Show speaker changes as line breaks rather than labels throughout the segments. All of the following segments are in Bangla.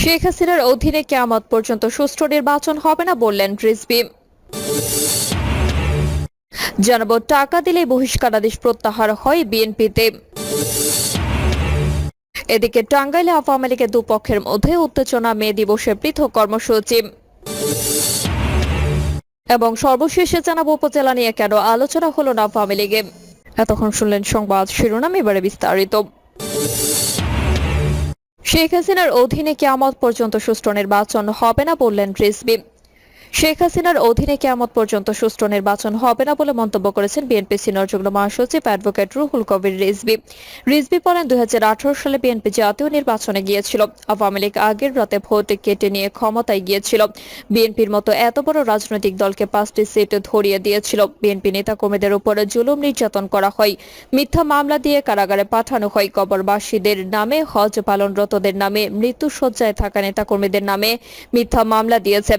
শেখ হাসিনার অধীনে কেয়ামত পর্যন্ত সুষ্ঠু নির্বাচন হবে না বললেন রিজভি। জানাব, টাকা দিলে বহিষ্কারাদেশ প্রত্যাহার হয় বিএনপিতে। এদিকে টাঙ্গাইলে আওয়ামী লীগের দুপক্ষের মধ্যে উত্তেজনা মে দিবসের পৃথক কর্মসূচি। এবং সর্বশেষে জানাব, উপজেলা নিয়ে কেন আলোচনা হলো না আওয়ামী লীগে। এতক্ষণ শুনলেন সংবাদ শিরোনাম, এবারে বিস্তারিত। শেখ হাসিনার অধীনে কেয়ামত পর্যন্ত সুষ্ঠু নির্বাচন হবে না বললেন রিজভি। শেখ হাসিনার অধীনে কেয়ামত পর্যন্ত সুষ্ঠু নির্বাচন হবে না বলে মন্তব্য করেছেন বিএনপি সিনিয়র যুগ্ম মহাসচিব অ্যাডভোকেট রুহুল কবির রিজভি। রিজভি বলেন, দুই সালে বিএনপি জাতীয় নির্বাচনে গিয়েছিল। আওয়ামী লীগ আগের রাতে ভোট কেটে নিয়ে ক্ষমতায় গিয়েছিল। বিএনপির মতো এত বড় রাজনৈতিক দলকে পাঁচটি সিট ধরিয়ে দিয়েছিল। বিএনপি নেতাকর্মীদের উপরে জুলুম নির্যাতন করা হয়। মিথ্যা মামলা দিয়ে কারাগারে পাঠানো হয়। কবরবাসীদের নামে হজ পালনরতদের নামে মৃত্যুসজ্জায় থাকা নেতাকর্মীদের নামে মিথ্যা মামলা দিয়েছে।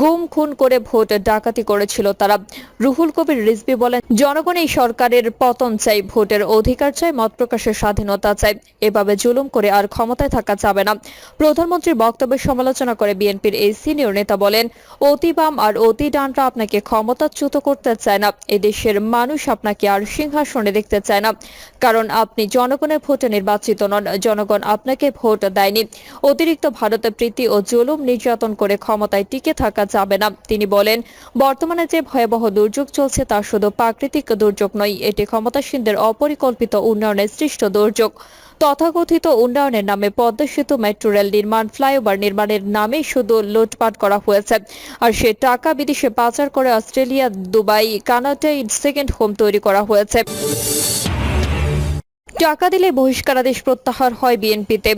গুম খুন করে ভোট ডাকাতি করেছিল তারা। রুহুল কবির রিজভি বলেন, জনগণ এই সরকারের পতন চাই, ভোটের অধিকার চাই, মত প্রকাশের স্বাধীনতা চাই। এভাবে জুলুম করে আর ক্ষমতায় থাকা যাবে না। প্রধানমন্ত্রীর বক্তব্যের সমালোচনা করে বিএনপির এই সিনিয়র নেতা বলেন, অতি বাম আর অতি ডানরা আপনাকে ক্ষমতাচ্যুত করতে চায় না। এদেশের মানুষ আপনাকে আর সিংহাসনে দেখতে চায় না। কারণ আপনি জনগণের ভোটে নির্বাচিত নন, জনগণ আপনাকে ভোট দেয়নি। অতিরিক্ত ভারতের প্রীতি ও জুলুম নির্যাতন করে ক্ষমতায় টিকে থাকা যাবে না। তিনি বলেন, বর্তমানে যে ভয়াবহ দুর্যোগ চলছে তা শুধু প্রাকৃতিক দুর্যোগ নয়, এটি ক্ষমতাসীনদের অপরিকল্পিত উন্নয়নের সৃষ্ট দুর্যোগ। তথাকথিত উন্নয়নের নামে পদ্মা সেতু, মেট্রো রেল নির্মাণ, ফ্লাইওভার নির্মাণের নামে শুধু লুটপাট করা হয়েছে। আর সে টাকা বিদেশে পাচার করে অস্ট্রেলিয়া, দুবাই, কানাডায় সেকেন্ড হোম তৈরি করা হয়েছে। টাকা দিলে বহিষ্কারাদেশ প্রত্যাহার হয় বিএনপিতে।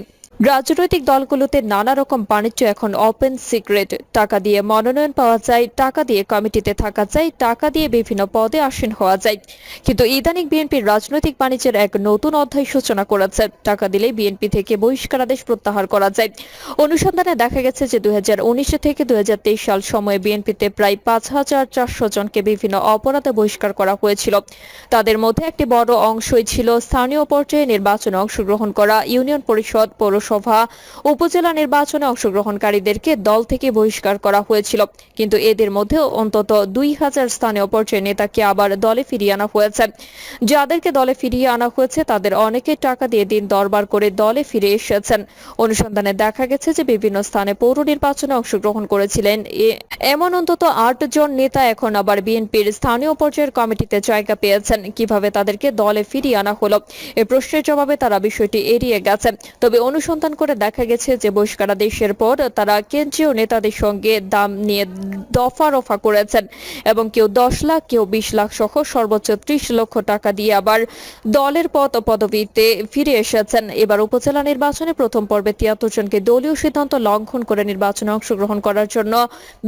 রাজনৈতিক দলগুলোতে নানা রকম বাণিজ্য এখন ওপেন সিক্রেট টাকা দিয়ে মনোনয়ন পাওয়া যায়, টাকা দিয়ে কমিটিতে থাকা যায়, টাকা দিয়ে বিভিন্ন পদে আসীন হওয়া যায়। কিন্তু ইদানিং বিএনপির রাজনৈতিক বাণিজ্যের এক নতুন অধ্যায় সূচনা করেছে। টাকা দিলে বিএনপি থেকে বহিষ্কারাদেশ প্রত্যাহার করা যায়। অনুসন্ধানে দেখা গেছে যে দুই থেকে দু হাজার তেইশ সাল সময়ে বিএনপিতে প্রায় পাঁচ হাজার চারশো জনকে বিভিন্ন অপরাধে বহিষ্কার করা হয়েছিল। তাদের মধ্যে একটি বড় অংশই ছিল স্থানীয় পর্যায়ে নির্বাচনে অংশগ্রহণ করা ইউনিয়ন পরিষদ, পৌরসভা উপজেলা নির্বাচনে অংশগ্রহণকারীদেরকে দল থেকে বহিষ্কার করা হয়েছিল। কিন্তু এদের মধ্যে অন্তত দুই হাজার স্থানীয় পর্যায়ে নেতাকে আবার দলে ফিরিয়ে আনা হয়েছে। যাদেরকে দলে ফিরিয়ে আনা হয়েছে, তাদের অনেকে টাকা দিয়ে দিন দরবার করে দলে ফিরে এসেছেন। অনুসন্ধানে দেখা গেছে যে বিভিন্ন স্থানে পৌর নির্বাচনে অংশগ্রহণ করেছিলেন। এমন অন্তত আট জন নেতা এখন আবার বিএনপির স্থানীয় পর্যায়ের কমিটিতে জায়গা পেয়েছেন। কীভাবে তাদেরকে দলে ফিরিয়ে আনা হলো? এ প্রশ্নের জবাবে তারা বিষয়টি এড়িয়ে গেছে। তবে অনুসন্ধান করে দেখা গেছে যে বহিষ্কারাদেশের পর তারা কেন্দ্রীয় নেতাদের সঙ্গে দাম নিয়ে দফা রফা করেছেন এবং কেউ দশ লাখ, কেউ বিশ লাখ সহ সর্বোচ্চ ত্রিশ লক্ষ টাকা দিয়ে আবার দলের পদ পদবিতে ফিরে এসেছেন। এবার উপজেলা নির্বাচনে প্রথম পর্বে তিয়াত্তর জনকে দলীয় সিদ্ধান্ত লঙ্ঘন করে নির্বাচনে অংশগ্রহণ করার জন্য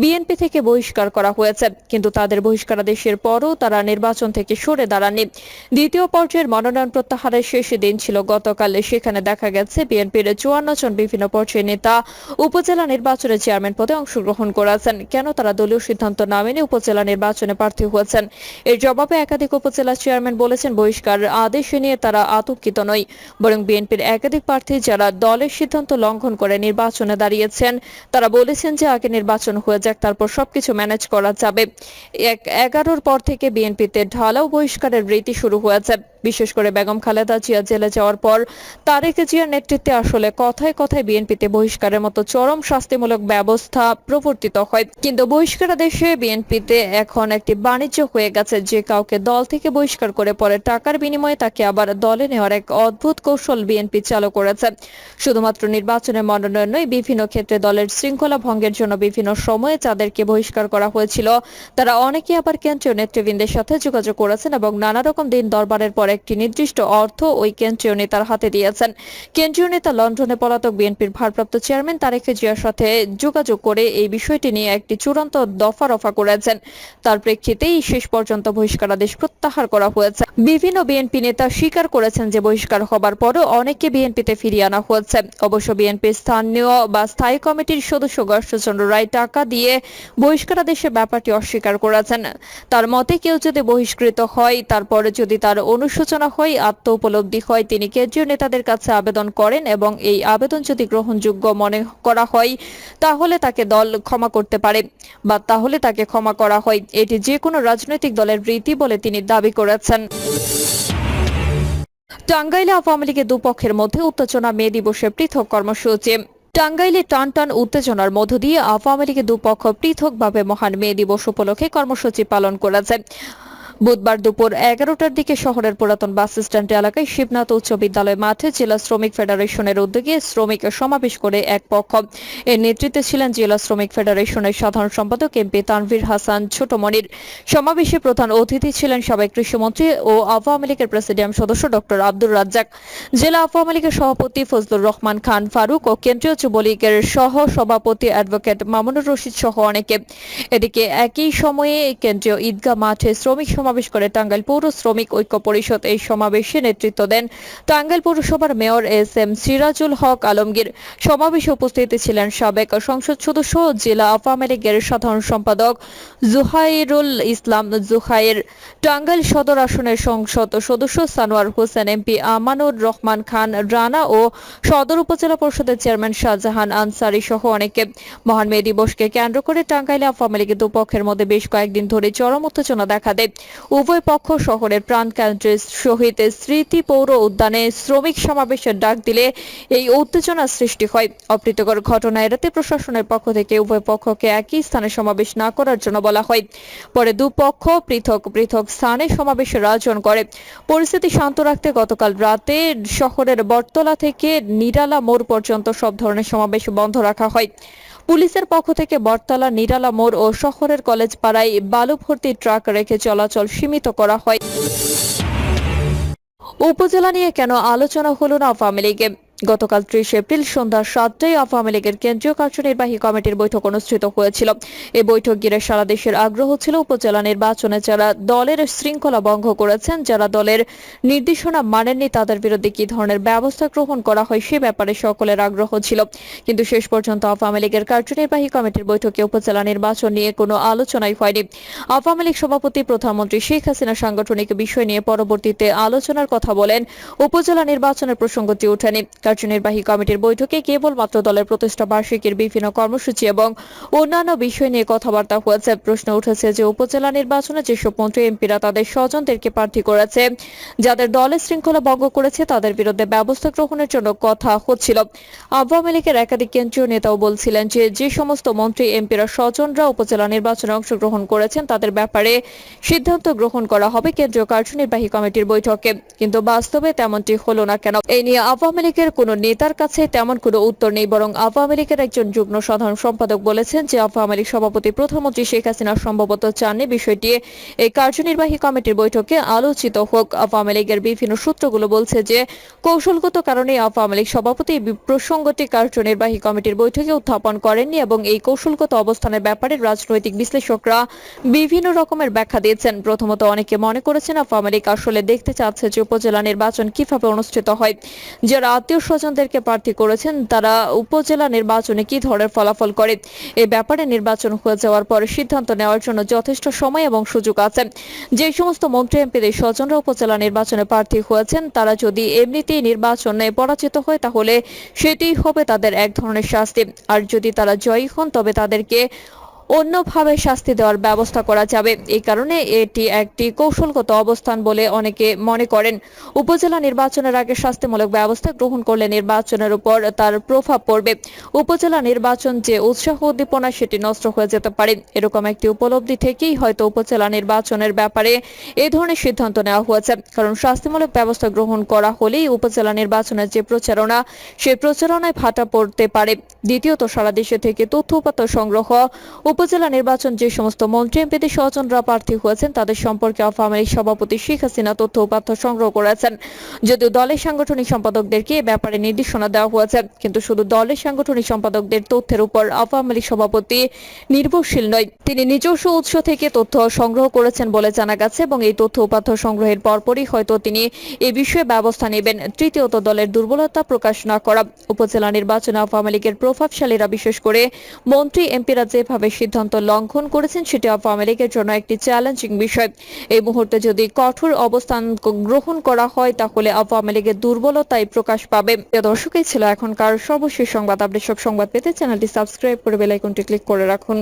বিএনপি থেকে বহিষ্কার করা হয়েছে, কিন্তু তাদের বহিষ্কারাদেশের পরও তারা নির্বাচন থেকে সরে দাঁড়াননি। দ্বিতীয় পর্যায়ের মনোনয়ন প্রত্যাহারের শেষ দিন ছিল গতকাল। সেখানে দেখা গেছে বিএনপির চুয়ান্ন জন বিভিন্ন পর্যায়ের নেতা উপজেলা নির্বাচনে চেয়ারম্যান পদে অংশগ্রহণ করেছেন। কেন তারা দলীয় সিদ্ধান্ত না মেনে উপজেলা নির্বাচনে প্রার্থী হয়েছেন? এর জবাবে একাধিক উপজেলা চেয়ারম্যান বলেছেন, বহিষ্কার আদেশ নিয়ে তারা আতঙ্কিত নয়। বরং বিএনপির একাধিক প্রার্থী যারা দলের সিদ্ধান্ত লঙ্ঘন করে নির্বাচনে দাঁড়িয়েছেন, তারা বলেছেন যে আগে নির্বাচন হয়ে যাক, তারপর সবকিছু ম্যানেজ করা যাবে। এক এগারোর পর থেকে বিএনপিতে ঢালাও বহিষ্কারের রীতি শুরু হয়েছে। বিশেষ করে বেগম খালেদা জিয়া জেলে যাওয়ার পর তারেক জিয়ার নেতৃত্বে আসলে কথায় কথায় বিএনপিতে বহিষ্কারের মতো চরম শাস্তিমূলক ব্যবস্থা প্রবর্তিত হয়। কিন্তু বহিষ্কারাদেশে বিএনপিতে এখন একটি বাণিজ্য হয়ে গেছে। যে কাউকে দল থেকে বহিষ্কার করে পরে টাকার বিনিময়ে তাকে আবার দলে নেওয়ার এক অদ্ভুত কৌশল বিএনপি চালু করেছে। শুধুমাত্র নির্বাচনের মনোনয়ন নয়, বিভিন্ন ক্ষেত্রে দলের শৃঙ্খলা ভঙ্গের জন্য বিভিন্ন সময়ে যাদেরকে বহিষ্কার করা হয়েছিল। তারা অনেকে আবার কেন্দ্রীয় নেতৃবৃন্দের সাথে যোগাযোগ করেছেন এবং নানা রকম দিন দরবারের পর একটি নির্দিষ্ট অর্থ ওই কেন্দ্রীয় নেতার হাতে দিয়েছেন। কেন্দ্রীয় নেতা লন্ডনে পলাতক বিএনপির ভারপ্রাপ্ত চেয়ারম্যান তারেক জিয়ার সাথে যোগাযোগ করে এই বিষয়টি নিয়ে একটি চূড়ান্ত দফা রফা করেছেন। তার প্রেক্ষিতেই শেষ পর্যন্ত বহিষ্কারাদেশ প্রত্যাহার করা হয়েছে। বিভিন্ন বিএনপি নেতা স্বীকার করেছেন যে বহিষ্কার হবার পরও অনেককে বিএনপিতে ফিরিয়ে আনা হয়েছে। অবশ্য বিএনপির স্থানীয় বা স্থায়ী কমিটির সদস্য গর্ষচন্দ্র রায় টাকা দিয়ে বহিষ্কারাদেশের ব্যাপারটি অস্বীকার করেছেন। তার মতে কেউ যদি বহিষ্কৃত হয়, তারপরে যদি তার অনুসূচিত আত্মসমালোচনা হয় আত্ম উপলব্ধি হয়। তিনি কেন্দ্রীয় নেতাদের কাছে আবেদন করেন এবং এই আবেদন যদি গ্রহণযোগ্য মনে করা হয়, তাহলে তাকে দল ক্ষমা করতে পারে বা তাহলে তাকে ক্ষমা করা হয়। এটি যে কোনো রাজনৈতিক দলের রীতি বলে তিনি দাবি করেছেন। টাঙ্গাইলে আওয়ামী লীগের দুপক্ষের মধ্যে উত্তেজনা মে দিবসে পৃথক কর্মসূচি। টাঙ্গাইলে টান টান উত্তেজনার মধ্য দিয়ে আওয়ামী লীগের দুপক্ষ পৃথকভাবে মহান মে দিবস উপলক্ষে কর্মসূচি পালন করেছে। বুধবার দুপুর এগারোটার দিকে শহরের পুরাতন বাস স্ট্যান্ড এলাকায় শিবনাথ উচ্চ বিদ্যালয় মাঠে জেলা শ্রমিক ফেডারেশনের উদ্যোগে শ্রমিক সমাবেশ করে এক পক্ষ। এর নেতৃত্বে ছিলেন জেলা শ্রমিক ফেডারেশনের সাধারণ সম্পাদক এমপি তানভীর হাসান ছোটমনির সমাবেশে প্রধান অতিথি ছিলেন সাবেক কৃষিমন্ত্রী ও আওয়ামী লীগের প্রেসিডিয়াম সদস্য ডক্টর আব্দুর রাজ্জাক। জেলা আওয়ামী লীগের সভাপতি ফজলুর রহমান খান ফারুক ও কেন্দ্রীয় যুবলীগের সহ সভাপতি অ্যাডভোকেট মামুনুর রশিদ সহ অনেকে। এদিকে একই সময়ে কেন্দ্রীয় ঈদগাহ মাঠে শ্রমিক সমাবেশ করে টাঙ্গাইল পৌর শ্রমিক ঐক্য পরিষদ এই সমাবেশে নেতৃত্ব দেন টাঙ্গাইল পৌরসভার mayor S M Sirajul Haq Alamgir. সমাবেশে উপস্থিত ছিলেন সাবেক সংসদ সদস্য, জেলা আওয়ামী লীগের সাধারণ সম্পাদক জুহাইরুল ইসলাম জুহাইর। টাঙ্গাইল সদর আসনের সংসদ সদস্য সানোয়ার হোসেন, এমপি আমানুর রহমান খান রানা ও সদর উপজেলা পরিষদের চেয়ারম্যান শাহজাহান আনসারি সহ অনেকে। মহান মে দিবসকে কেন্দ্র করে টাঙ্গাইলে আওয়ামী লীগের দুপক্ষের মধ্যে বেশ কয়েকদিন ধরে চরম উত্তেজনা দেখা দেয়। উভয় পক্ষ শহরের প্রাণকেন্দ্রের শহীদ স্মৃতি পৌর উদ্যানে শ্রমিক সমাবেশের ডাক দিলে এই উত্তেজনা সৃষ্টি হয়। অপ্রীতিকর ঘটনা এড়াতে প্রশাসনের পক্ষ থেকে উভয় পক্ষকে একই স্থানে সমাবেশ না করার জন্য বলা হয়। পরে দুপক্ষ পৃথক পৃথক স্থানে সমাবেশের আয়োজন করে। পরিস্থিতি শান্ত রাখতে গতকাল রাতে শহরের বটতলা থেকে নিরালা মোড় পর্যন্ত সব ধরনের সমাবেশ বন্ধ রাখা হয়। পুলিশের পক্ষ থেকে বটতলা, নিরালা মোড় ও শহরের কলেজ পাড়ায় বালু ভর্তি ট্রাক রেখে চলাচল সীমিত করা হয়। উপজেলা নিয়ে কেন আলোচনা হলো না আওয়ামী লীগে গতকাল ত্রিশ এপ্রিল সন্ধ্যা সাতটায় আওয়ামী লীগের কেন্দ্রীয় কার্যনির্বাহী কমিটির বৈঠক অনুষ্ঠিত হয়েছিল। এই বৈঠক ঘিরে সারা দেশের আগ্রহ ছিল উপজেলা নির্বাচনে যারা দলের শৃঙ্খলা ভঙ্গ করেছেন, যারা দলের নির্দেশনা মানেননি, তাদের বিরুদ্ধে কি ধরনের ব্যবস্থা গ্রহণ করা হয় সে ব্যাপারে সকলের আগ্রহ ছিল। কিন্তু শেষ পর্যন্ত আওয়ামী লীগের কার্যনির্বাহী কমিটির বৈঠকে উপজেলা নির্বাচন নিয়ে কোনো আলোচনাই হয়নি। আওয়ামী লীগ সভাপতি প্রধানমন্ত্রী শেখ হাসিনা সাংগঠনিক বিষয় নিয়ে পরবর্তীতে আলোচনার কথা বলেন। উপজেলা নির্বাচনের প্রসঙ্গটি ওঠেনি। কার্যনির্বাহী কমিটির বৈঠকে কেবলমাত্র দলের প্রতিষ্ঠা বার্ষিকীর বিভিন্ন কর্মসূচি এবং অন্যান্য বিষয় নিয়ে কথাবার্তা হয়েছে। প্রশ্ন উঠেছে যে, উপজেলা নির্বাচনে যেসব মন্ত্রী, এমপিরা তাদের স্বজনদেরকে প্রার্থী করেছে, যাদের দলের শৃঙ্খলা ভঙ্গ করেছে, তাদের বিরুদ্ধে ব্যবস্থা গ্রহণের জন্য কথা হচ্ছিল। আওয়ামী লীগের একাধিক কেন্দ্রীয় নেতাও বলছিলেন যে যে সমস্ত মন্ত্রী, এমপিরা স্বজনরা উপজেলা নির্বাচনে অংশগ্রহণ করেছেন, তাদের ব্যাপারে সিদ্ধান্ত গ্রহণ করা হবে কেন্দ্রীয় কার্যনির্বাহী কমিটির বৈঠকে। কিন্তু বাস্তবে তেমনটি হলো না কেন? এই নিয়ে আওয়ামী লীগের কোনো নেতার কাছে তেমন কোনো উত্তর নেই, বরং আওয়ামী লীগের একজন যুগ্ম সাধারণ সম্পাদক বলেছেন যে আওয়ামী লীগ সভাপতি প্রধানমন্ত্রী শেখ হাসিনা সম্ভবত চাননি। বিষয়টি এই কার্যনির্বাহী কমিটির বৈঠকে আলোচিত হোক। আওয়ামী লীগের বিভিন্ন সূত্রগুলো বলছে যে কৌশলগত কারণে আওয়ামী লীগ সভাপতি প্রসঙ্গটি কার্যনির্বাহী কমিটির বৈঠকে উত্থাপন করেননি এবং এই কৌশলগত অবস্থানের ব্যাপারে রাজনৈতিক বিশ্লেষকরা বিভিন্ন রকমের ব্যাখ্যা দিয়েছেন। প্রথমত অনেকে মনে করেছেন আওয়ামী লীগ আসলে দেখতে চাচ্ছে যে উপজেলা নির্বাচন কীভাবে অনুষ্ঠিত হয়। যারা আত্মীয় স্বজনদেরকে প্রার্থী করেছেন। তারা উপজেলা নির্বাচনে কি ধরনের ফলাফল করে? এ ব্যাপারে নির্বাচন হয়ে যাওয়ার পরে সিদ্ধান্ত নেওয়ার জন্য যথেষ্ট সময় এবং সুযোগ আছে। যে সমস্ত মন্ত্রী, এমপিদের স্বজনরা উপজেলা নির্বাচনে প্রার্থী হয়েছেন, তারা যদি এমনিতেই নির্বাচনে পরাজিত হয়, তাহলে সেটি হবে তাদের এক ধরনের শাস্তি। আর যদি তারা জয়ী হন, তবে তাদেরকে অন্যভাবে শাস্তি দেওয়ার ব্যবস্থা করা যাবে। এই কারণে এটি একটি কৌশলগত অবস্থান বলে অনেকে মনে করেন। উপজেলা নির্বাচনের আগে শাস্তিমূলক ব্যবস্থা গ্রহণ করলে নির্বাচনের উপর তার প্রভাব পড়বে। উপজেলা নির্বাচন যে উৎসাহ উদ্দীপনা, সেটি নষ্ট হয়ে যেতে পারে। এরকম একটি উপলব্ধি থেকেই হয়তো উপজেলা নির্বাচনের ব্যাপারে এ ধরনের সিদ্ধান্ত নেওয়া হয়েছে। কারণ শাস্তিমূলক ব্যবস্থা গ্রহণ করা হলেই উপজেলা নির্বাচনের যে প্রচারণা সেই প্রচারণায় ভাটা পড়তে পারে। দ্বিতীয়ত, সারা দেশে থেকে তথ্য উপাত্ত সংগ্রহ উপজেলা নির্বাচন যে সমস্ত মন্ত্রী এমপিদের স্বজনরা প্রার্থী হয়েছেন, তাদের সম্পর্কে আওয়ামী লীগ সভাপতি শেখ হাসিনা তথ্য উপাত্ত সংগ্রহ করেছেন। যদিও দলের সাংগঠনিক সম্পাদকদেরকে এ ব্যাপারে নির্দেশনা দেওয়া হয়েছে, কিন্তু শুধু দলের সাংগঠনিক সম্পাদকদের তথ্যের উপর আওয়ামী লীগ সভাপতি নির্ভরশীল নয়। তিনি নিজস্ব উৎস থেকে তথ্য সংগ্রহ করেছেন বলে জানা গেছে এবং এই তথ্য উপাত্ত সংগ্রহের পরপরই হয়তো তিনি এ বিষয়ে ব্যবস্থা নেবেন। তৃতীয়ত দলের দুর্বলতা প্রকাশ না করা। উপজেলা নির্বাচনে আওয়ামী লীগের প্রভাবশালীরা বিশেষ করে মন্ত্রী, এমপিরা যেভাবে সিদ্ধান্ত লঙ্ঘন করেছেন, সেটি আওয়ামী লীগের জন্য একটি চ্যালেঞ্জিং বিষয়। এই মুহূর্তে যদি কঠোর অবস্থান গ্রহণ করা হয়, তাহলে আওয়ামী লীগের দুর্বলতাই প্রকাশ পাবে। দর্শকই ছিল এখনকার সর্বশেষ সংবাদ। আপনি সব সংবাদ পেতে চ্যানেলটি সাবস্ক্রাইব করে বেল আইকনটি ক্লিক করে রাখুন।